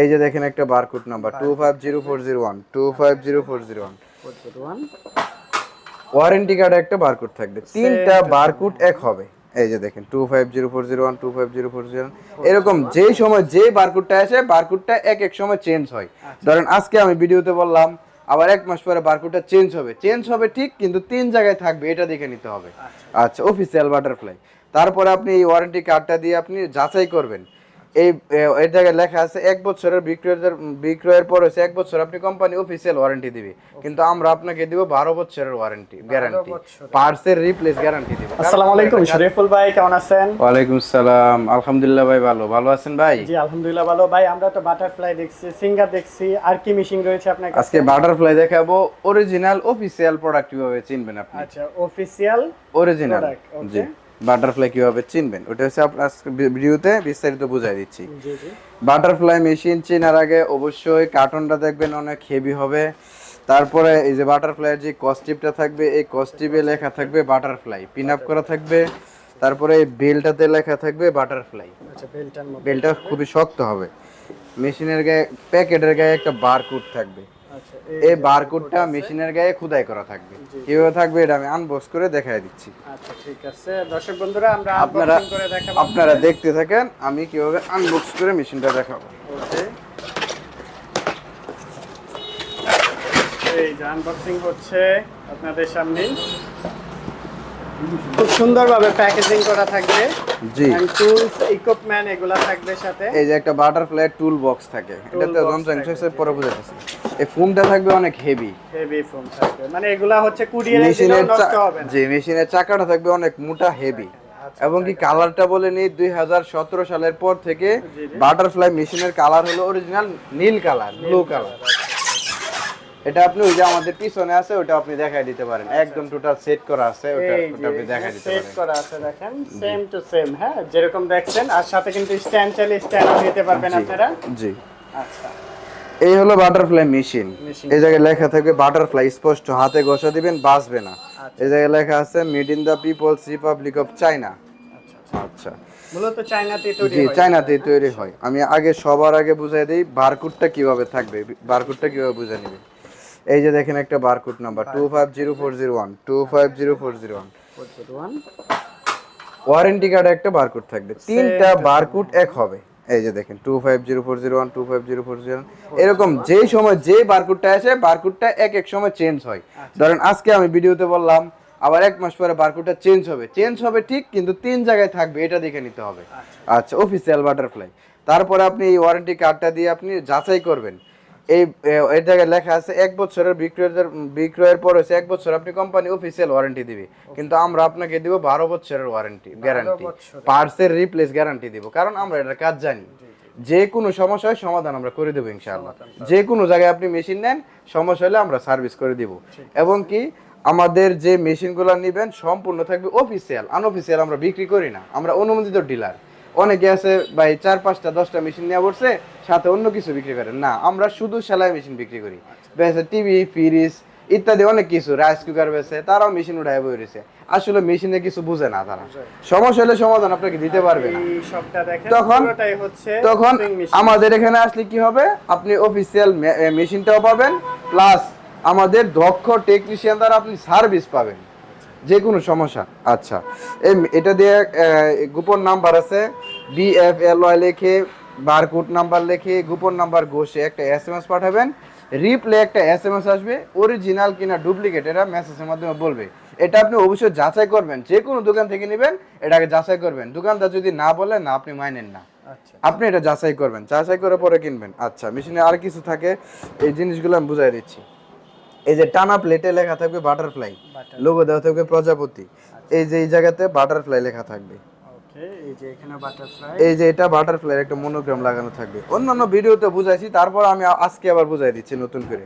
এই যে দেখেন একটা barcode number two five zero four zero one two five zero four zero one warranty কার্ডে একটা বারকোড থাকবে তিনটা বারকোড এক হবে। এই যে দেখেন two five zero four zero one two five zero four zero এরকম যেই সময় যে বারকোডটা আসে বারকোডটা এক এক সময় চেঞ্জ হয়। ধরেন আজকে আমি ভিডিওতে বললাম আবার এক মাস পরে বারকোডটা চেঞ্জ হবে। চেঞ্জ হবে ঠিক কিন্তু তিন জায়গায় থাকবে এটা দেখে নিতে হবে। আচ্ছা। অফিসিয়াল বাটারফ্লাই তারপরে আপনি এই ওয়ারেন্টি কার্ডটা দিয়ে আপনি যাচাই করবেন। এই এই জায়গায় লেখা আছে এক বছরের বিক্রয়ের বিক্রয়ের পর হচ্ছে এক বছর আপনি কোম্পানি অফিসিয়াল ওয়ারেন্টি দিবে। কিন্তু আমরা আপনাকে দিব বারো বছরের ওয়ারেন্টি গ্যারান্টি। পার্সের রিপ্লেস গ্যারান্টি দিব। আসসালামু আলাইকুম শরীফুল ভাই কেমন আছেন? ওয়ালাইকুম সালাম আলহামদুলিল্লাহ ভাই ভালো। ভালো আছেন ভাই? জি আলহামদুলিল্লাহ ভালো। ভাই আমরা তো বাটারফ্লাই দেখছি সিঙ্গার দেখছি আর কি মিশিং রয়েছে আপনার কাছে? আজকে বাটারফ্লাই দেখাবো অরিজিনাল অফিসিয়াল প্রোডাক্ট কীভাবে চিনবেন আপনি? আচ্ছা অফিসিয়াল অরিজিনাল জি। বাটারফ্লাই কীভাবে চিনবেন? ওটা হচ্ছে আপনার ভিডিওতে বিস্তারিত বুঝাই দিচ্ছি। জি জি। বাটারফ্লাই মেশিন চেনার আগে অবশ্যই কার্টনটা দেখবেন অনেক হেভি হবে। তারপরে এই যে বাটারফ্লাইয়ের যে কস্টিপটা থাকবে এই কস্টিপে লেখা থাকবে বাটারফ্লাই। পিন আপ করা থাকবে। তারপরে এই বেলটাতে লেখা থাকবে বাটারফ্লাই। আচ্ছা বেলটা খুবই শক্ত হবে। মেশিনের গায়ে প্যাকেটের গায়ে একটা বারকোড থাকবে। আচ্ছা এই বারকোডটা মেশিনের গায়ে খোদাই করা থাকবে। কীভাবে থাকবে এটা আমি আনবক্স করে দেখাই দিচ্ছি। আচ্ছা ঠিক আছে। দর্শক বন্ধুরা আমরা আপনারা আপনারা দেখতে থাকেন আমি কীভাবে আনবক্স করে মেশিনটা দেখাবো। ওকে। এই যে আনবক্সিং হচ্ছে আপনাদের সামনে। খুব সুন্দরভাবে প্যাকেজিং করা থাকবে। জি। টুলস ইকুইপমেন্ট এগুলা থাকবে সাথে। এই যে একটা বাটারফ্লাই টুল বক্স থাকে যন্ত্রাংশ পরে বুঝাইতেছি। এই ফোনটা থাকবে অনেক হেভি হেভি ফোন থাকবে। মানে এগুলা হচ্ছে দিলেও মেশিনের নষ্ট হবে না। জি মেশিনের চাকাটা থাকবে অনেক মোটা হেভি এবং কি কালারটা বলে নিই দুই হাজার সতেরো সালের পর থেকে। বাটারফ্লাই মেশিনের কালার হলো অরিজিনাল নীল কালার ব্লু কালার এটা আপনি ওই যে আমাদের পিছনে আছে ওটা আপনি দেখাই দিতে পারেন। একদম টোটাল সেট করা আছে ওটা ওটা আপনি দেখাই দিতে সেট করা আছে দেখেন সেম টু সেম হ্যাঁ? যেরকম দেখছেন আর সাথে কিন্তু স্ট্যান্ড চাইলে স্ট্যান্ড নিতে পারবেন আপনারা। জি। আচ্ছা। এই হলো বাটারফ্লাই মেশিন এই জায়গায় লেখা থাকবে বাটারফ্লাই স্পষ্ট হাতে ঘষা দিবেন বাঁচবে না। আচ্ছা। এই জায়গায় লেখা আছে made in the People's Republic of China আচ্ছা আচ্ছা। মূলত চায়নাতে তৈরি জি চায়নাতে তৈরি হয়। আমি আগে সবার আগে বুঝাই দিই বারকোডটা কীভাবে থাকবে বারকোডটা কীভাবে বুঝে নিবে? এই যে দেখেন একটা barcode number two five zero four zero one two five zero four zero one warranty কার্ডে একটা বারকোড থাকবে। তিনটা বারকোড এক হবে। এই যে দেখেন two five zero four zero one two five zero four zero এরকম যেই সময় যে বারকোডটা আসে বারকোডটা এক এক সময় চেঞ্জ হয়। ধরেন আজকে আমি ভিডিওতে বললাম আবার এক মাস পরে বারকোডটা চেঞ্জ হবে। চেঞ্জ হবে ঠিক কিন্তু তিন জায়গায় থাকবে এটা দেখে নিতে হবে। আচ্ছা। অফিসিয়াল বাটারফ্লাই তারপরে আপনি এই ওয়ারেন্টি কার্ডটা দিয়ে আপনি যাচাই করবেন। এই জায়গায় লেখা আছে এক বছরের বিক্রয়ের বিক্রয়ের পর হচ্ছে এক বছর আপনি কোম্পানি অফিসিয়াল ওয়ারেন্টি দিবে। কিন্তু আমরা আপনাকে দিব বারো বছরের ওয়ারেন্টি গ্যারান্টি। পার্টসের রিপ্লেস গ্যারান্টি দিব কারণ আমরা এটার কাজ জানি। যে কোনো সমস্যা হয় সমাধান আমরা করে দেবো ইনশাআল্লাহ। যে কোনো জায়গায় আপনি মেশিন নেন সমস্যা হলে আমরা সার্ভিস করে দিব। এবং কি আমাদের যে মেশিনগুলো নেবেন সম্পূর্ণ থাকবে অফিসিয়াল আনঅফিসিয়াল আমরা বিক্রি করি না। আমরা অনুমোদিত ডিলার অনেকে আছে ভাই চার পাঁচটা দশটা মেশিন নিয়ে বসছে সাথে অন্য কিছু বিক্রি করেন না আমরা শুধু সেলাই মেশিন বিক্রি করি। বেছে টিভি ফ্রিজ ইত্যাদি অনেক কিছু রাইস কুকার বেছে তারাও মেশিন উঠায় বই রয়েছে। আসলে মেশিনে কিছু বুঝে না তারা। সমস্যা হলে সমাধান আপনাকে দিতে পারবে না। তখন তখন আমাদের এখানে আসলে কি হবে? আপনি অফিসিয়াল মেশিনটাও পাবেন প্লাস আমাদের দক্ষ টেকনিশিয়ান দ্বারা আপনি সার্ভিস পাবেন। যে কোনো সমস্যা। আচ্ছা। এটা দিয়ে গোপন নাম্বার আছে। বিএফএল ওয়াই লিখে বারকোড নাম্বার লিখে গোপন নাম্বার ঘষে একটা এস এম এস পাঠাবেন। রিপ্লে একটা এস এম এস আসবে অরিজিনাল কিনা ডুপ্লিকেট এটা মেসেজের মাধ্যমে বলবে। এটা আপনি অবশ্যই যাচাই করবেন। যে কোনো দোকান থেকে নেবেন এটাকে যাচাই করবেন। দোকানদার যদি না বলে না আপনি মাইনেন না। আচ্ছা। আপনি এটা যাচাই করবেন। যাচাই করে পরে কিনবেন। আচ্ছা মেশিনে আর কিছু থাকে এই জিনিসগুলো আমি বুঝাই দিচ্ছি। এই যে টানা প্লেটে লেখা থাকবে বাটারফ্লাই লোগো দেওয়া থাকবে প্রজাপতি। এই যে এই জায়গাতে বাটারফ্লাই লেখা থাকবে। এই যে এটা বাটারফ্লাই একটা মনোগ্রাম লাগানো থাকবে। অন্যান্য ভিডিওতে বুঝাইছি তারপর আমি আজকে আবার বুঝাই দিচ্ছি নতুন করে।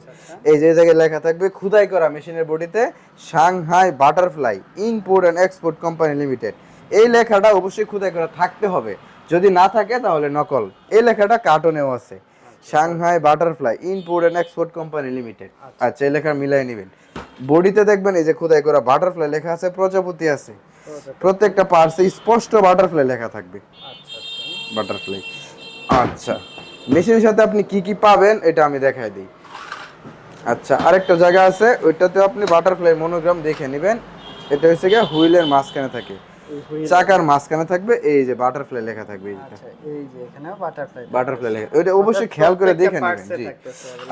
এই যে জায়গায় লেখা থাকবে খুদাই করা মেশিনের বডিতে Shanghai butterfly import and export company limited এই লেখাটা অবশ্যই খুদাই করা থাকতে হবে। যদি না থাকে তাহলে নকল। এই লেখাটা কার্টনেও আছে। Shanghai butterfly import and export company limited আচ্ছা। এই লেখা মিলাই নেবেন। বডিতে দেখবেন এই যে খোদাই করা বাটারফ্লাই লেখা আছে প্রজাপতি আছে। প্রত্যেকটা পার্সে স্পষ্ট বাটারফ্লাই লেখা থাকবে। আচ্ছা আচ্ছা। বাটারফ্লাই আচ্ছা মেশিনের সাথে আপনি কি কি পাবেন এটা আমি দেখাই দিই। আচ্ছা আরেকটা জায়গা আছে ওইটাতে আপনি বাটারফ্লাই মনোগ্রাম দেখে নেবেন। এটা হচ্ছে গিয়ে হুইলের মাঝখানে থাকে। চাকার মাঝখানে থাকবে এই যে বাটারফ্লাই লেখা থাকবে এই আচ্ছা যে এখানেও বাটারফ্লাই বাটারফ্লাই লেখা। ওইটা অবশ্যই খেয়াল করে দেখে নেবেন জি।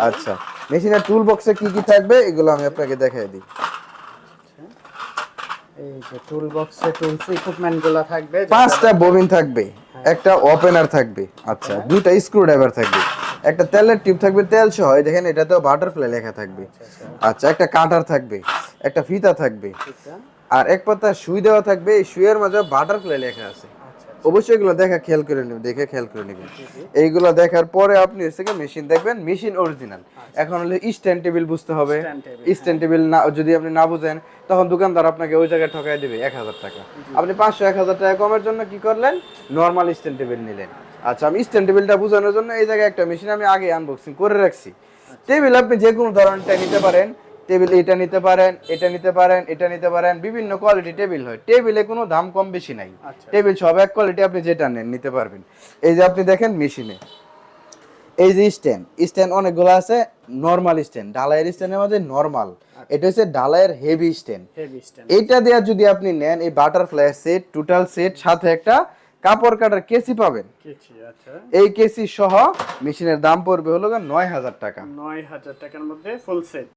আচ্ছা মেশিনের টুল বক্সে কি কি থাকবে এগুলো আমি আপনাকে দেখাই দিই। এই যে টুল বক্সে টুলস ইকুইপমেন্টগুলো থাকবে পাঁচটা ববিন থাকবে একটা ওপেনার থাকবে আচ্ছা দুইটা স্ক্রু ড্রাইভার থাকবে একটা তেলের টিউব থাকবে তেল সহ দেখেন এটাতেও বাটারফ্লাই লেখা থাকবে। আচ্ছা একটা কাটার থাকবে একটা ফিতা থাকবে। আচ্ছা আর এক পাতা সুই দেওয়া থাকবে এই সুইয়ের মাঝে বাটারফ্লাই লেখা আছে। আচ্ছা অবশ্যই এগুলো দেখা খেয়াল করে নেবেন দেখে খেয়াল করে নেবেন। এইগুলো দেখার পরে আপনি হচ্ছে মেশিন দেখবেন মেশিন অরিজিনাল এখন হলে স্ট্যান্ড টেবিল বুঝতে হবে। স্ট্যান্ড টেবিল না যদি আপনি না বুঝেন তখন দোকানদার আপনাকে ওই জায়গায় ঠকাই দেবে এক হাজার টাকা। আপনি পাঁচশো এক হাজার টাকা কমের জন্য কি করলেন? নর্মাল স্ট্যান্ড টেবিল নিলেন। আচ্ছা আমি স্ট্যান্ড টেবিলটা বোঝানোর জন্য এই জায়গায় একটা মেশিন আমি আগে আনবক্সিং করে রাখছি। টেবিল আপনি যে কোনো ধরনেরটা নিতে পারেন টেবিল এটা নিতে পারেন এটা নিতে পারেন এটা নিতে পারেন বিভিন্ন কোয়ালিটি টেবিল হয়। টেবিলে কোনো দাম কম বেশি নাই। আচ্ছা। টেবিল সব এক কোয়ালিটি আপনি যেটা নেন নিতে পারবেন। এই যে আপনি দেখেন মেশিনে। এই যে স্ট্যান্ড স্ট্যান্ড অনেকগুলো আছে নর্মাল স্ট্যান্ড ডালাইয়ের স্ট্যান্ডের মধ্যে নর্মাল এটা হচ্ছে ডালাইয়ের হেভি স্ট্যান্ড এইটা দেওয়া যদি আপনি নেন এই বাটারফ্লাই সেট টোটাল সেট সাথে একটা কাপড় কাটার কেসি পাবেন। আচ্ছা। এই কেসি সহ মেশিনের দাম পড়বে হলো নয় হাজার টাকা। নয় হাজার টাকার মধ্যে ফুল সেট